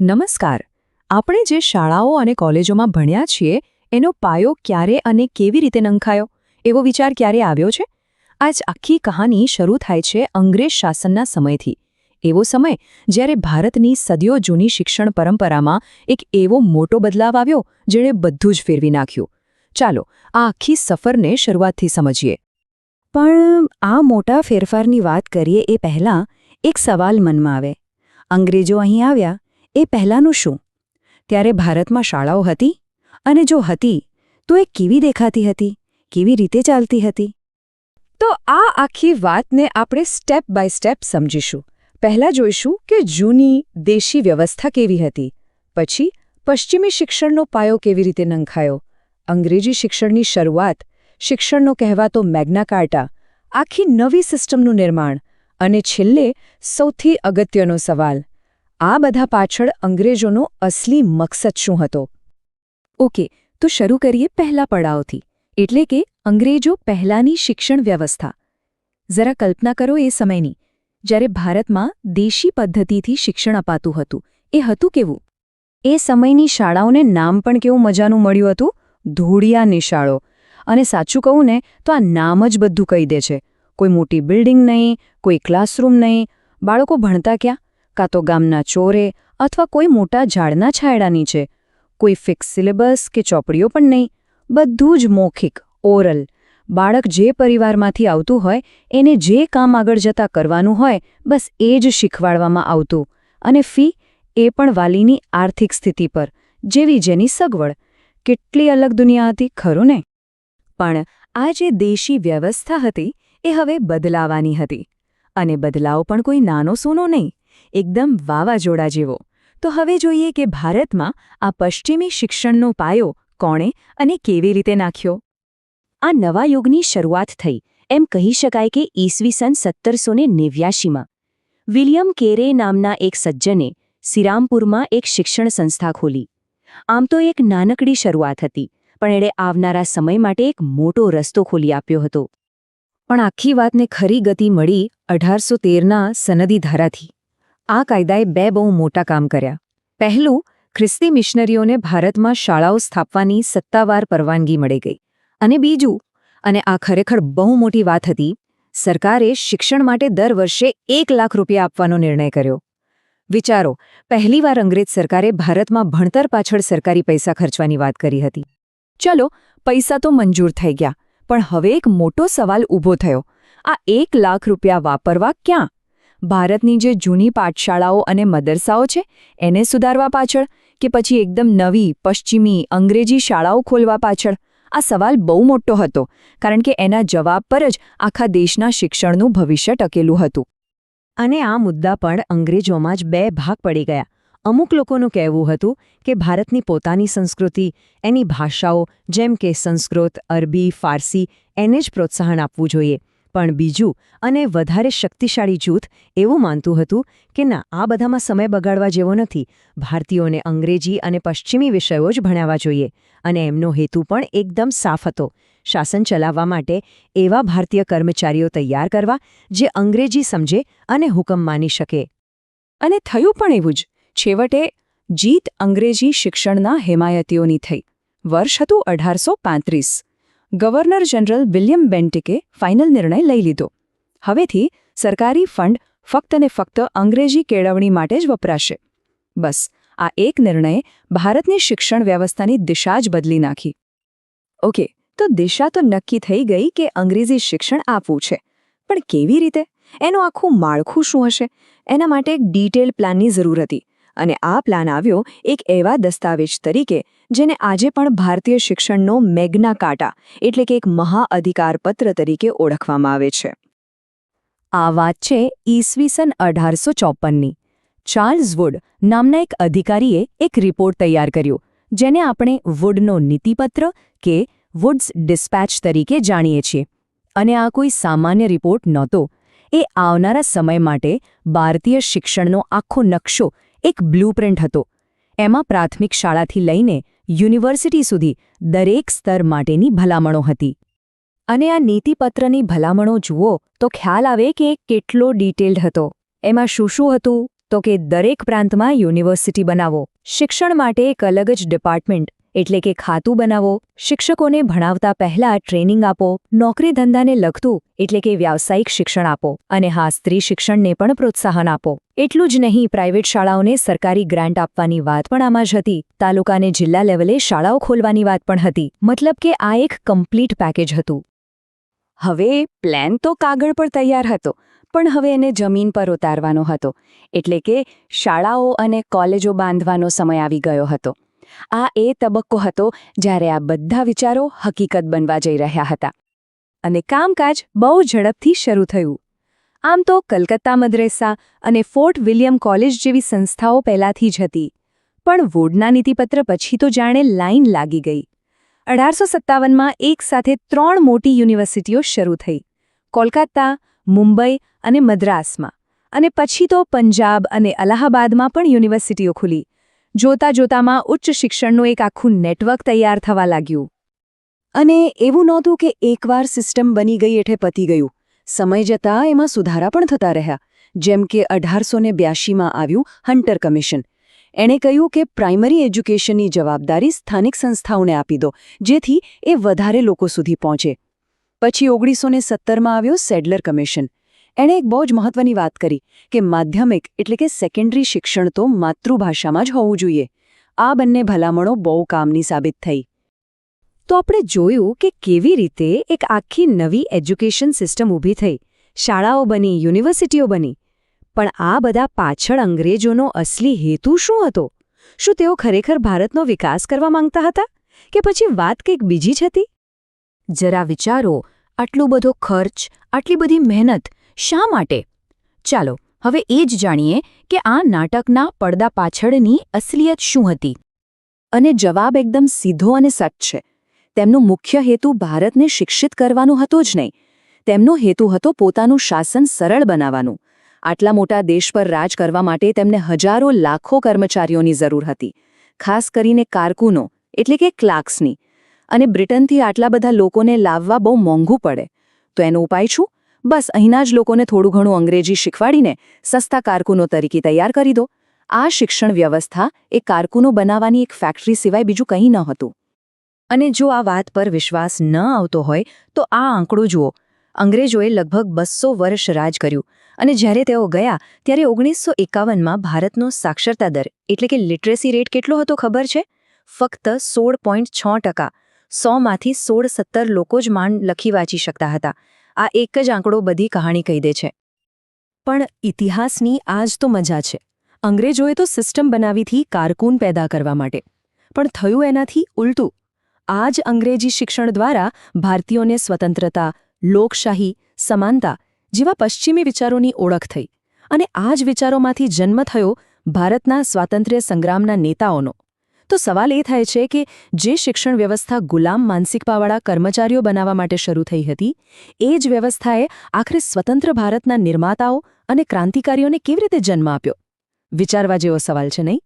નમસ્કાર. આપણે જે શાળાઓ અને કોલેજોમાં ભણ્યા છીએ, એનો પાયો ક્યારે અને કેવી રીતે નંખાયો? એવો વિચાર ક્યારે આવ્યો છે? આજ આખી કહાની શરૂ થાય છે અંગ્રેજ શાસનના સમયથી. એવો સમય જ્યારે ભારતની સદીઓ જૂની શિક્ષણ પરંપરામાં એક એવો મોટો બદલાવ આવ્યો, જેણે બધું જ ફેરવી નાખ્યું. ચાલો, આ આખી સફરને શરૂઆતથી સમજીએ. પણ આ મોટા ફેરફારની વાત કરીએ એ પહેલાં એક સવાલ મનમાં આવે. અંગ્રેજો અહીં આવ્યા એ પહેલાંનું શું? ત્યારે ભારતમાં શાળાઓ હતી અને જો હતી, તો એ કેવી દેખાતી હતી? કેવી રીતે ચાલતી હતી? તો આ આખી વાતને આપણે સ્ટેપ બાય સ્ટેપ સમજીશું. પહેલાં જોઈશું કે જૂની દેશી વ્યવસ્થા કેવી હતી. પછી પશ્ચિમી શિક્ષણનો પાયો કેવી રીતે નંખાયો. અંગ્રેજી શિક્ષણની શરૂઆત શિક્ષણનો કહેવાતો મેગ્ના કાર્ટા, આખી નવી સિસ્ટમનું નિર્માણ અને છેલ્લે સૌથી અગત્યનો સવાલ આ બધા પાછળ અંગ્રેજોનો અસલી મકસદ શું હતો? ઓકે, તો શરૂ કરીએ પહેલા પડાવથી. એટલે કે અંગ્રેજો પહેલાંની શિક્ષણ વ્યવસ્થા. જરા કલ્પના કરો એ સમયની. જ્યારે ભારતમાં દેશી પદ્ધતિથી શિક્ષણ અપાતું હતું, એ હતું કેવું? એ સમયની શાળાઓને નામ પણ કેવું મજાનું મળ્યું હતું? ધૂળિયાની શાળો અને સાચું કહું ને, તો આ નામ જ બધું કહી દે છે. કોઈ મોટી બિલ્ડિંગ નહીં, કોઈ ક્લાસરૂમ નહીં. બાળકો ભણતા ક્યાં? કાં તો ગામના ચોરે અથવા કોઈ મોટા ઝાડના છાયડા નીચે કોઈ ફિક્સ સિલેબસ કે ચોપડીઓ પણ નહીં. બધું જ મૌખિક ઓરલ બાળક જે પરિવારમાંથી આવતું હોય, એને જે કામ આગળ જતા કરવાનું હોય, બસ એ જ શીખવાડવામાં આવતું. અને ફી એ પણ વાલીની આર્થિક સ્થિતિ પર, જેવી જેની સગવડ. કેટલી અલગ દુનિયા હતી, ખરું ને? પણ આ જે દેશી વ્યવસ્થા હતી, એ હવે બદલાવાની હતી. અને બદલાવ પણ કોઈ નાનો સોનો નહીં. એકદમ વાવાઝોડા જેવો. તો હવે જોઈએ કે ભારતમાં આ પશ્ચિમી શિક્ષણનો પાયો કોણે અને કેવી રીતે નાખ્યો? આ નવા યુગની શરૂઆત થઈ. એમ કહી શકાય કે ઈસવીસન સત્તરસો ને નેવ્યાશીમાં વિલિયમ કેરે નામના એક સજ્જને સિરામપુરમાં એક શિક્ષણ સંસ્થા ખોલી. આમ તો એક નાનકડી શરૂઆત હતી, પણ એણે આવનારા સમય માટે એક મોટો રસ્તો ખોલી આપ્યો હતો. પણ આખી વાતને ખરી ગતિ મળી અઢારસો તેરના સનદી ધારાથી. આ કાયદાએ બે બહુ મોટા કામ કર્યા. પહેલું, ખ્રિસ્તી મિશનરીઓને ભારતમાં શાળાઓ સ્થાપવાની સત્તાવાર પરવાનગી મળી ગઈ. અને બીજું, અને આ ખરેખર બહુ મોટી વાત હતી, સરકારે શિક્ષણ માટે દર વર્ષે એક લાખ રૂપિયા આપવાનો નિર્ણય કર્યો. વિચારો, પહેલીવાર અંગ્રેજ સરકારે ભારતમાં ભણતર પાછળ સરકારી પૈસા ખર્ચવાની વાત કરી હતી. ચલો, પૈસા તો મંજૂર થઈ ગયા, પણ હવે એક મોટો સવાલ ઊભો થયો. આ એક લાખ રૂપિયા વાપરવા ક્યાં? ભારતની જે જૂની પાઠશાળાઓ અને મદરસાઓ છે, એને સુધારવા પાછળ કે પછી એકદમ નવી, પશ્ચિમી, અંગ્રેજી શાળાઓ ખોલવા પાછળ? આ સવાલ બહુ મોટો હતો, કારણ કે એના જવાબ પર જ આખા દેશના શિક્ષણનું ભવિષ્ય ટકેલું હતું. અને આ મુદ્દા પણ અંગ્રેજોમાં જ બે ભાગ પડી ગયા. અમુક લોકોનું કહેવું હતું કે ભારતની પોતાની સંસ્કૃતિ, એની ભાષાઓ, જેમ કે સંસ્કૃત, અરબી, ફારસી, એને જ પ્રોત્સાહન આપવું જોઈએ. પણ બીજું અને વધારે શક્તિશાળી જૂથ એવું માનતું હતું કે ના, આ બધામાં સમય બગાડવા જેવો નથી. ભારતીયોને અંગ્રેજી અને પશ્ચિમી વિષયો જ ભણાવવા જોઈએ અને એમનો હેતુ પણ એકદમ સાફ હતો. શાસન ચલાવવા માટે એવા ભારતીય કર્મચારીઓ તૈયાર કરવા જે અંગ્રેજી સમજે અને હુકમ માની શકે. અને થયું પણ એવું જ. છેવટે જીત અંગ્રેજી શિક્ષણના હેમાયતીઓની થઈ. વર્ષ હતું અઢારસો પાંત્રીસ. ગવર્નર જનરલ વિલિયમ બેન્ટિકે ફાઇનલ નિર્ણય લઈ લીધો. હવેથી સરકારી ફંડ ફક્ત અને ફક્ત અંગ્રેજી કેળવણી માટે જ વપરાશે. બસ, આ એક નિર્ણયે ભારતની શિક્ષણ વ્યવસ્થાની દિશા જ બદલી નાખી. ઓકે, તો દિશા તો નક્કી થઈ ગઈ કે અંગ્રેજી શિક્ષણ આપવું છે. પણ કેવી રીતે? એનું આખું માળખું શું હશે? એના માટે એક ડિટેલ પ્લાનની જરૂર હતી. અને આ પ્લાન આવ્યો એક એવા દસ્તાવેજ તરીકે જેને આજે પણ ભારતીય શિક્ષણનો મેગ્ના કાટા, એટલે કે એક મહાઅધિકારપત્ર તરીકે ઓળખવામાં આવે છે. આ વાત છે ઈસવીસન અઢારસો ચોપનની ચાર્લ્સ વુડ નામના એક અધિકારીએ એક રિપોર્ટ તૈયાર કર્યો, જેને આપણે વુડનો નીતિપત્ર કે વુડ્સ ડિસ્પેચ તરીકે જાણીએ છીએ. અને આ કોઈ સામાન્ય રિપોર્ટ નહોતો. એ આવનારા સમય માટે ભારતીય શિક્ષણનો આખો નકશો એક બ્લુપ્રિન્ટ હતો. એમાં પ્રાથમિક શાળાથી લઈને યુનિવર્સિટી સુધી દરેક સ્તર માટેની ભલામણો હતી. અને આ નીતિપત્રની ભલામણો જુઓ તો ખ્યાલ આવે કે કેટલો ડિટેલ્ડ હતો. એમાં શું શું હતું તો કે દરેક પ્રાંતમાં યુનિવર્સિટી બનાવો. શિક્ષણ માટે એક અલગ જ ડિપાર્ટમેન્ટ એટલે કે ખાતું બનાવો, શિક્ષકોને ભણાવતા પહેલા ટ્રેનિંગ આપો નોકરી ધંધાને લગતું એટલે કે વ્યાવસાયિક શિક્ષણ આપો અને હા, સ્ત્રી શિક્ષણને પણ પ્રોત્સાહન આપો. એટલું જ નહીં, પ્રાઇવેટ શાળાઓને સરકારી ગ્રાન્ટ આપવાની વાત પણ આમાં જ હતી. તાલુકાને જિલ્લા લેવલે શાળાઓ ખોલવાની વાત પણ હતી. મતલબ કે આ એક કમ્પ્લીટ પેકેજ હતું. હવે પ્લાન તો કાગળ પર તૈયાર હતો, પણ હવે એને જમીન પર ઉતારવાનો હતો. એટલે કે શાળાઓ અને કોલેજો બાંધવાનો સમય આવી ગયો હતો. આ એ તબક્કો હતો જ્યારે આ બધા વિચારો હકીકત બનવા જઈ રહ્યા હતા. અને કામકાજ બહુ ઝડપથી શરૂ થયું. આમ તો કલકત્તા મદ્રેસા અને ફોર્ટ વિલિયમ કોલેજ જેવી સંસ્થાઓ પહેલાથી જ હતી, પણ વોર્ડના નીતિપત્ર પછી તો જાણે લાઈન લાગી ગઈ. અઢારસો સત્તાવનમાં એક સાથે ત્રણ મોટી યુનિવર્સિટીઓ શરૂ થઈ, કોલકાતા, મુંબઈ અને મદ્રાસમાં. અને પછી તો પંજાબ અને અલ્હાબાદમાં પણ યુનિવર્સિટીઓ ખુલી જોતા જોતામાં ઉચ્ચ શિક્ષણનું એક આખું નેટવર્ક તૈયાર થવા લાગ્યું. અને એવું નહોતું કે એકવાર સિસ્ટમ બની ગઈ એઠે પતી ગયું. સમય જતાં એમાં સુધારા પણ થતા રહ્યા. જેમ કે અઢારસો ને બ્યાશીમાં આવ્યું હન્ટર કમિશન. એણે કહ્યું કે પ્રાઇમરી એજ્યુકેશનની જવાબદારી સ્થાનિક સંસ્થાઓને આપી દો, જેથી એ વધારે લોકો સુધી પહોંચે. પછી ઓગણીસો ને સત્તરમાં આવ્યો સેડલર કમિશન. એણે એક બહુ જ મહત્વની વાત કરી કે માધ્યમિક એટલે કે સેકન્ડરી શિક્ષણ તો માતૃભાષામાં જ હોવું જોઈએ. આ બંને ભલામણો બહુ કામની સાબિત થઈ. તો આપણે જોયું કે કેવી રીતે એક આખી નવી એજ્યુકેશન સિસ્ટમ ઊભી થઈ. શાળાઓ બની, યુનિવર્સિટીઓ બની. પણ આ બધા પાછળ અંગ્રેજોનો અસલી હેતુ શું હતો? શું તેઓ ખરેખર ભારતનો વિકાસ કરવા માંગતા હતા? કે પછી વાત કંઈક બીજી જ હતી? જરા વિચારો, આટલું બધો ખર્ચ, આટલી બધી મહેનત શા માટે? ચાલો, હવે એ જ જાણીએ કે આ નાટકના પડદા પાછળની અસલિયત શું હતી. અને જવાબ એકદમ સીધો અને સચ છે. તેમનો મુખ્ય હેતુ ભારતને શિક્ષિત કરવાનો હતો જ નહીં. તેમનો હેતુ હતો પોતાનું શાસન સરળ બનાવવાનું. આટલા મોટા દેશ પર રાજ કરવા માટે તેમને હજારો લાખો કર્મચારીઓની જરૂર હતી. ખાસ કરીને કારકુનો, એટલે કે ક્લાર્ક્સની. અને બ્રિટનથી આટલા બધા લોકોને લાવવા બહુ મોંઘું પડે. તો એનો ઉપાય શું? બસ અહીંના જ લોકોને થોડું ઘણું અંગ્રેજી શીખવાડીને સસ્તા કારકુનો તરીકે તૈયાર કરી દો. આ શિક્ષણ વ્યવસ્થા એ કારકુનો બનાવવાની એક ફેક્ટરી સિવાય બીજું કંઈ ન હતું. અને જો આ વાત પર વિશ્વાસ ન આવતો હોય, તો આ આંકડો જુઓ. અંગ્રેજોએ લગભગ બસો વર્ષ રાજ કર્યું. અને જ્યારે તેઓ ગયા, ત્યારે ઓગણીસો એકાવનમાં ભારતનો સાક્ષરતા દર, એટલે કે લિટરેસી રેટ કેટલો હતો ખબર છે? ફક્ત સોળ પોઈન્ટ છ ટકા. સોમાંથી સોળ સત્તર લોકો જ માંડ લખી વાંચી શકતા હતા. આ એક જ આંકડો બધી કહાણી કહી દે છે. પણ ઇતિહાસની આ તો મજા છે. અંગ્રેજોએ તો સિસ્ટમ બનાવીથી કારકુન પેદા કરવા માટે. પણ થયું એનાથી ઉલટું. આ જ અંગ્રેજી શિક્ષણ દ્વારા ભારતીયોને સ્વતંત્રતા, લોકશાહી, સમાનતા જેવા પશ્ચિમી વિચારોની ઓળખ થઈ. અને આ જ વિચારોમાંથી જન્મ થયો ભારતના સ્વાતંત્ર્ય સંગ્રામના નેતાઓનો. તો સવાલ એ થાય છે કે જે શિક્ષણ વ્યવસ્થા ગુલામ માનસિકતાવાળા કર્મચારીઓ બનાવવા માટે શરૂ થઈ હતી, એ જ વ્યવસ્થાએ આખરે સ્વતંત્ર ભારતના નિર્માતાઓ અને ક્રાંતિકારીઓને કેવી રીતે જન્મ આપ્યો? વિચારવા જેવો સવાલ છે નહીં?